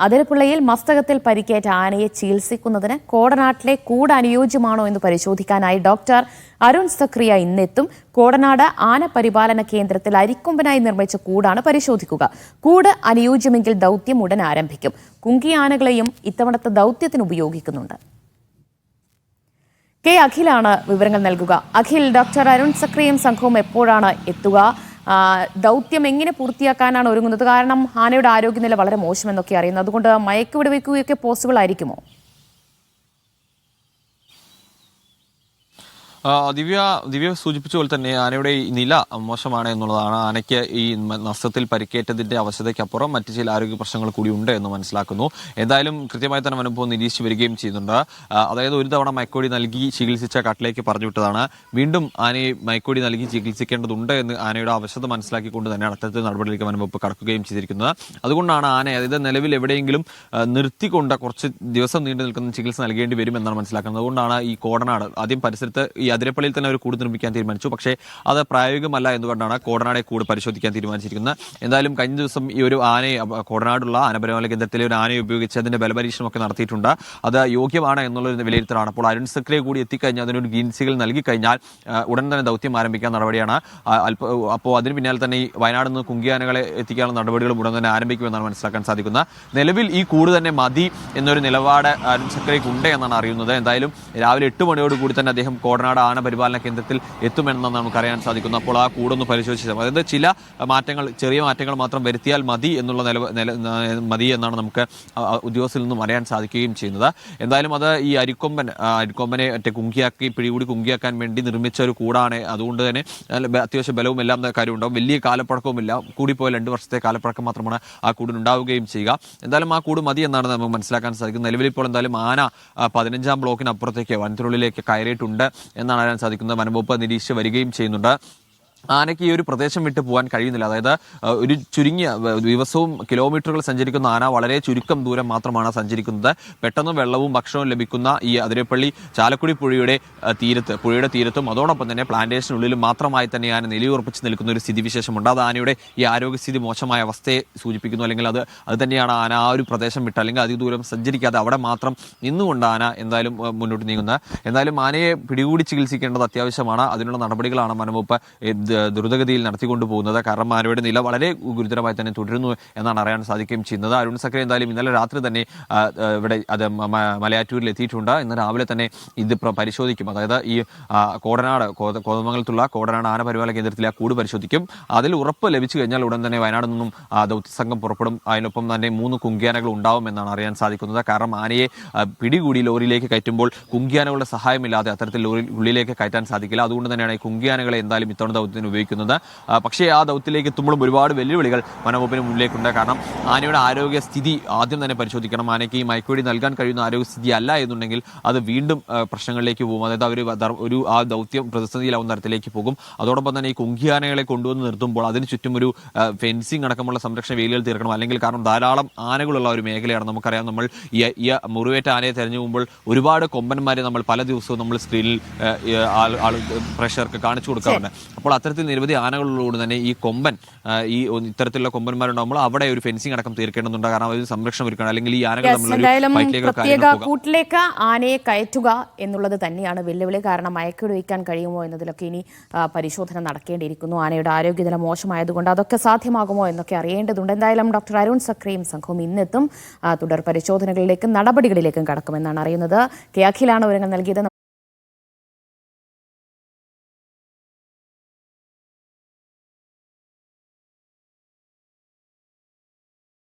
അതിരപ്പിള്ളയിൽ മസ്തകത്തിൽ പരിക്കേറ്റ ആനയെ ചികിത്സിക്കുന്നതിന് കോടനാട്ടിലെ കൂട് അനുയോജ്യമാണോ എന്ന് പരിശോധിക്കാനായി ഡോക്ടർ അരുൺ സക്രിയ ഇന്നെത്തും. കോടനാട് ആന പരിപാലന കേന്ദ്രത്തിൽ അരിക്കൊമ്പനായി നിർമ്മിച്ച കൂടാണ് പരിശോധിക്കുക. കൂട് അനുയോജ്യമെങ്കിൽ ദൗത്യം ഉടൻ ആരംഭിക്കും. കുങ്കി ആനകളെയും ഇത്തവണത്തെ ദൗത്യത്തിന് ഉപയോഗിക്കുന്നുണ്ട്. കെ അഖിലാണ് വിവരങ്ങൾ നൽകുക. അഖിൽ ഡോക്ടർ അരുൺ സക്രിയും സംഘവും എപ്പോഴാണ് എത്തുക? ദൗത്യം എങ്ങനെ പൂർത്തിയാക്കാനാണ് ഒരുങ്ങുന്നത്? കാരണം ആനയുടെ ആരോഗ്യനില വളരെ മോശമെന്നൊക്കെ അറിയുന്നത് അതുകൊണ്ട് മയക്കുവിടുവയ്ക്കുകയൊക്കെ പോസിബിൾ ആയിരിക്കുമോ? ദിവ്യ ദിവ്യ സൂചിപ്പിച്ച പോലെ തന്നെ ആനയുടെ നില മോശമാണ് എന്നുള്ളതാണ് ആനയ്ക്ക് ഈ നഷ്ടത്തിൽ പരിക്കേറ്റതിന്റെ അവശതയ്ക്കപ്പുറം മറ്റ് ചില ആരോഗ്യ പ്രശ്നങ്ങൾ കൂടി ഉണ്ട് എന്ന് മനസ്സിലാക്കുന്നു. എന്തായാലും കൃത്യമായി തന്നെ അനുഭവം നിരീക്ഷിച്ച് വരികയും ചെയ്യുന്നുണ്ട്. അതായത് ഒരു തവണ മയക്കോടി നൽകി ചികിത്സിച്ച കാട്ടിലേക്ക് പറഞ്ഞു വിട്ടതാണ് വീണ്ടും ആനയെ മയക്കോടി നൽകി ചികിത്സിക്കേണ്ടതുണ്ട് എന്ന് ആനയുടെ അവശത മനസ്സിലാക്കിക്കൊണ്ട് തന്നെ അടുത്ത നടപടിയിലേക്ക് അനുഭവം കടക്കുകയും ചെയ്തിരിക്കുന്നത്. അതുകൊണ്ടാണ് ആന അതായത് നിലവിൽ എവിടെയെങ്കിലും നിർത്തിക്കൊണ്ട് കുറച്ച് ദിവസം നീണ്ടു നിൽക്കുന്ന ചികിത്സ നൽകേണ്ടി വരും എന്നാണ് മനസ്സിലാക്കുന്നത്. അതുകൊണ്ടാണ് ഈ കോടനാട് ആദ്യം പരിസരത്ത് ഈ അതിരപ്പള്ളിയിൽ തന്നെ ഒരു കൂട് നിർമ്മിക്കാൻ തീരുമാനിച്ചു. പക്ഷേ അത് പ്രായോഗികമല്ല എന്നുകൊണ്ടാണ് കോടനാടെ കൂട് പരിശോധിക്കാൻ തീരുമാനിച്ചിരിക്കുന്നത്? എന്തായാലും കഴിഞ്ഞ ദിവസം ഈ ഒരു ആനയെ കോടനാടുള്ള ആനപരിപാലന കേന്ദ്രത്തിലെ ഒരു ആനയെ ഉപയോഗിച്ച് അതിന്റെ ബലപരീക്ഷണമൊക്കെ നടത്തിയിട്ടുണ്ട്. അത് യോഗ്യമാണ് എന്നുള്ളൊരു വിലയിരുത്തലാണ്. അപ്പോൾ അരുൺ സക്രിയെ കൂടി എത്തിക്കഴിഞ്ഞാൽ അതിനൊരു ഗ്രീൻ സിഗ്നൽ നൽകി കഴിഞ്ഞാൽ ഉടൻ തന്നെ ദൗത്യം ആരംഭിക്കാൻ നടപടിയാണ്. അപ്പോൾ അതിന് പിന്നാലെ തന്നെ ഈ വയനാട് നിന്ന് കുങ്കിയാനകളെ എത്തിക്കാനുള്ള നടപടികളും ഉടൻ തന്നെ ആരംഭിക്കുമെന്നാണ് മനസ്സിലാക്കാൻ സാധിക്കുന്നത്. നിലവിൽ ഈ കൂട് തന്നെ മതി എന്നൊരു നിലപാട് അരുൺ സക്രിയക്ക് ഉണ്ട് എന്നാണ് അറിയുന്നത്. എന്തായാലും രാവിലെ എട്ട് മണിയോട് കൂടി തന്നെ അദ്ദേഹം കോടനാട് ആന പരിപാലന കേന്ദ്രത്തിൽ എത്തുമെന്നാണ് നമുക്ക് അറിയാൻ സാധിക്കുന്നത് അപ്പോൾ ആ കൂടൊന്ന് പരിശോധിച്ചത് അതായത് ചില മാറ്റങ്ങൾ ചെറിയ മാറ്റങ്ങൾ മാത്രം വരുത്തിയാൽ മതി എന്നുള്ള നില മതി എന്നാണ് നമുക്ക് ഉദ്യോഗസ്ഥരിൽ നിന്നും അറിയാൻ സാധിക്കുകയും ചെയ്യുന്നത്. എന്തായാലും അത് ഈ അരിക്കൊമ്പൻ അരിക്കൊമ്പനെ മറ്റേ കുങ്കിയാക്കി പിടികൂടി കുങ്കിയാക്കാൻ വേണ്ടി നിർമ്മിച്ച ഒരു കൂടാണ്. അതുകൊണ്ട് തന്നെ അത്യാവശ്യം ബലവും എല്ലാം കാര്യമുണ്ടാവും. വലിയ കാലപ്പഴക്കവുമില്ല. കൂടിപ്പോയ രണ്ട് വർഷത്തെ കാലപ്പഴക്കം മാത്രമാണ് ആ കൂടിനുണ്ടാവുകയും ചെയ്യുക. എന്തായാലും ആ കൂട് മതി എന്നാണ് നമുക്ക് മനസ്സിലാക്കാൻ സാധിക്കുന്നത്. നിലവിൽ ഇപ്പോൾ എന്തായാലും ആന പതിനഞ്ചാം ബ്ലോക്കിനപ്പുറത്തേക്ക് വനത്തിനുള്ളിലേക്ക് കയറിയിട്ടുണ്ട്. എന്നാണ് അറിയാൻ സാധിക്കുന്നത്. വനംവകുപ്പ് നിരീക്ഷിച്ച് വരികയും ചെയ്യുന്നുണ്ട്. ആനയ്ക്ക് ഈ ഒരു പ്രദേശം വിട്ട് പോകാൻ കഴിയുന്നില്ല. അതായത് ഒരു ചുരുങ്ങിയ ദിവസവും കിലോമീറ്ററുകൾ സഞ്ചരിക്കുന്ന ആന വളരെ ചുരുക്കം ദൂരം മാത്രമാണ് സഞ്ചരിക്കുന്നത്. പെട്ടെന്ന് വെള്ളവും ഭക്ഷണവും ലഭിക്കുന്ന ഈ അതിരപ്പള്ളി ചാലക്കുടി പുഴയുടെ തീരത്ത് പുഴയുടെ തീരത്തും അതോടൊപ്പം തന്നെ പ്ലാന്റേഷനുള്ളിലും മാത്രമായി തന്നെ ആന നിലയുറപ്പിച്ച് നിൽക്കുന്ന ഒരു സ്ഥിതിവിശേഷമുണ്ട്. അത് ആനയുടെ ഈ ആരോഗ്യസ്ഥിതി മോശമായ അവസ്ഥയെ സൂചിപ്പിക്കുന്നു. അല്ലെങ്കിൽ അത് അത് തന്നെയാണ് ആന ആ ഒരു പ്രദേശം വിട്ട് അല്ലെങ്കിൽ അതിദൂരം ദൂരം സഞ്ചരിക്കാതെ അവിടെ മാത്രം നിന്നുകൊണ്ട് ആന എന്തായാലും മുന്നോട്ട് നീങ്ങുന്നത്. എന്തായാലും ആനയെ പിടികൂടി ചികിത്സിക്കേണ്ടത് അത്യാവശ്യമാണ്. അതിനുള്ള നടപടികളാണ് വനംവകുപ്പ് ദ്രുതഗതിയിൽ നടത്തിക്കൊണ്ടു പോകുന്നത്. കാരണം ആനയുടെ നില വളരെ ഗുരുതരമായി തന്നെ തുടരുന്നു എന്നാണ് അറിയാൻ സാധിക്കുകയും ചെയ്യുന്നത്. അരുൺ സക്രി എന്തായാലും ഇന്നലെ രാത്രി തന്നെ ഇവിടെ അത് മലയാറ്റൂരിൽ എത്തിയിട്ടുണ്ട്. ഇന്ന് രാവിലെ തന്നെ ഇത് പരിശോധിക്കും. അതായത് ഈ കോടനാട് കോത- കോതമംഗലത്തുള്ള കോടനാട് ആനപരിപാലന കേന്ദ്രത്തിലെ ആ കൂട് പരിശോധിക്കും. അതിൽ ഉറപ്പ് ലഭിച്ചു കഴിഞ്ഞാൽ ഉടൻ തന്നെ വയനാട് നിന്നും ആ, ദൗത്യസംഘം പുറപ്പെടും. അതിനൊപ്പം തന്നെ മൂന്ന് കുങ്കിയാനകൾ ഉണ്ടാവും എന്നാണ് അറിയാൻ സാധിക്കുന്നത്. കാരണം ആനയെ പിടികൂടി ലോറിയിലേക്ക് കയറ്റുമ്പോൾ കുങ്കിയാനകളുടെ സഹായമില്ലാതെ അത്തരത്തിൽ ലോറി ഉള്ളിലേക്ക് കയറ്റാൻ സാധിക്കില്ല. അതുകൊണ്ട് തന്നെയാണ് ഈ കുങ്കിയാനകളെ എന്തായാലും ഇത്തവണ ദൗത്യത്തിന് ഉപയോഗിക്കുന്നത്. പക്ഷേ ആ ദൗത്യത്തിലേക്ക് എത്തുമ്പോഴും ഒരുപാട് വെല്ലുവിളികൾ വനംവകുപ്പിന് മുന്നിലേക്കുണ്ട്. കാരണം ആനയുടെ ആരോഗ്യ സ്ഥിതി ആദ്യം തന്നെ പരിശോധിക്കണം. ആനയ്ക്ക് ഈ മയക്കുവെടി നൽകാൻ കഴിയുന്ന ആരോഗ്യസ്ഥിതി അല്ല എന്നുണ്ടെങ്കിൽ അത് വീണ്ടും പ്രശ്നങ്ങളിലേക്ക് പോകും. അതായത് അവർ ഒരു ആ ദൗത്യം പ്രതിസന്ധിയിലാവുന്ന തരത്തിലേക്ക് പോകും. അതോടൊപ്പം തന്നെ ഈ കുങ്കിയാനകളെ കൊണ്ടുവന്ന് നിർത്തുമ്പോൾ അതിന് ചുറ്റും ഒരു ഫെൻസിങ് അടക്കമുള്ള സംരക്ഷണ വേലികൾ തീർക്കണം. അല്ലെങ്കിൽ കാരണം ധാരാളം ആനകളുള്ള ഒരു മേഖലയാണ്. നമുക്കറിയാം നമ്മൾ ഈ ഈ മുറിവേറ്റ ആനയെ തെരഞ്ഞു പോകുമ്പോൾ ഒരുപാട് കൊമ്പന്മാരെ നമ്മൾ പല ദിവസവും നമ്മൾ സ്ക്രീനിൽ ആൾ- പ്രഷർക്ക് കാണിച്ചു കൊടുക്കാറുണ്ട്. അപ്പോൾ അത്തരത്തിൽ നിരവധി ആനകളുള്ളതുകൊണ്ട് തന്നെ ഈ കൊമ്പൻ ഈ ഇത്തരത്തിലുള്ള കൊമ്പന്മാരുണ്ടാകുമ്പോൾ അവിടെ ഒരു ഫെൻസിങ് അടക്കം തീർക്കേണ്ടതുണ്ട്. കാരണം അതിന് സംരക്ഷണം ഒരുക്കണം അല്ലെങ്കിൽ ഈ ആനകൾ പ്രത്യേക കൂട്ടിലേക്ക് ആനയെ കയറ്റുക എന്നുള്ളത് തന്നെയാണ് വെല്ലുവിളി. കാരണം മയക്കിടുവിക്കാൻ കഴിയുമോ എന്നതിലൊക്കെ ഇനി പരിശോധന നടക്കേണ്ടിയിരിക്കുന്നു. ആനയുടെ ആരോഗ്യനില മോശമായതുകൊണ്ട് അതൊക്കെ സാധ്യമാകുമോ എന്നൊക്കെ അറിയേണ്ടതുണ്ട്. എന്തായാലും ഡോക്ടർ അരുൺ സക്രിയും സംഘവും ഇന്നെത്തും തുടർ പരിശോധനകളിലേക്കും നടപടികളിലേക്കും കടക്കുമെന്നാണ് അറിയുന്നത്. കെ അഖിലാണ് വിവരങ്ങൾ നൽകിയത്.